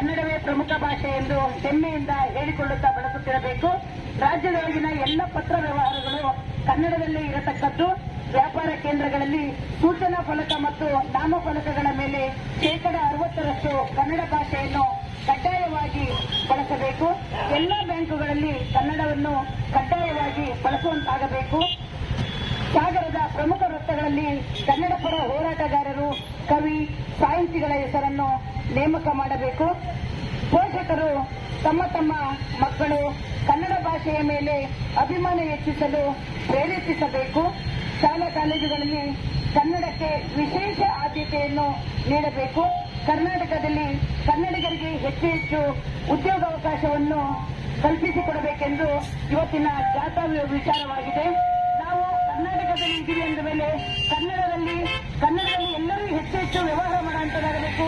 ಎಂದು ಹೆಮ್ಮೆಯಿಂದ ಹೇಳಿಕೊಳ್ಳುತ್ತಾ ಬಳಸುತ್ತಿರಬೇಕು. ರಾಜ್ಯದೊಳಗಿನ ಎಲ್ಲ ಪತ್ರ ವ್ಯವಹಾರಗಳು ಕನ್ನಡದಲ್ಲೇ ಇರತಕ್ಕದ್ದು. ವ್ಯಾಪಾರ ಕೇಂದ್ರಗಳಲ್ಲಿ ಸೂಚನಾ ಫಲಕ ಮತ್ತು ನಾಮಫಲಕಗಳ ಮೇಲೆ ಶೇಕಡ ಅರವತ್ತರಷ್ಟು ಕನ್ನಡ ಭಾಷೆಯನ್ನು ಕಡ್ಡಾಯವಾಗಿ ಬಳಸಬೇಕು. ಎಲ್ಲ ಬ್ಯಾಂಕುಗಳಲ್ಲಿ ಕನ್ನಡವನ್ನು ಕಡ್ಡಾಯವಾಗಿ ಬಳಸುವಂತಾಗಬೇಕು. ಪ್ರಮುಖ ಕನ್ನಡ ಪರ ಹೋರಾಟಗಾರರು, ಕವಿ, ಸಾಹಿತಿಗಳ ಹೆಸರನ್ನು ನೇಮಕ ಮಾಡಬೇಕು. ಪೋಷಕರು ತಮ್ಮ ತಮ್ಮ ಮಕ್ಕಳು ಕನ್ನಡ ಭಾಷೆಯ ಮೇಲೆ ಅಭಿಮಾನ ಹೆಚ್ಚಿಸಲು ಪ್ರೇರೇಪಿಸಬೇಕು. ಶಾಲಾ ಕಾಲೇಜುಗಳಲ್ಲಿ ಕನ್ನಡಕ್ಕೆ ವಿಶೇಷ ಆದ್ಯತೆಯನ್ನು ನೀಡಬೇಕು. ಕರ್ನಾಟಕದಲ್ಲಿ ಕನ್ನಡಿಗರಿಗೆ ಹೆಚ್ಚು ಹೆಚ್ಚು ಉದ್ಯೋಗಾವಕಾಶವನ್ನು ಕಲ್ಪಿಸಿಕೊಡಬೇಕೆಂದು ಇವತ್ತಿನ ಜಾಥಾ ವಿಚಾರವಾಗಿದೆ. ನಾವು ಮೇಲೆ ಕನ್ನಡದಲ್ಲಿ ಕನ್ನಡದಲ್ಲಿ ಎಲ್ಲರೂ ಹೆಚ್ಚು ಹೆಚ್ಚು ವ್ಯವಹಾರ ಮಾಡುವಂತದ್ದಾಗಬೇಕು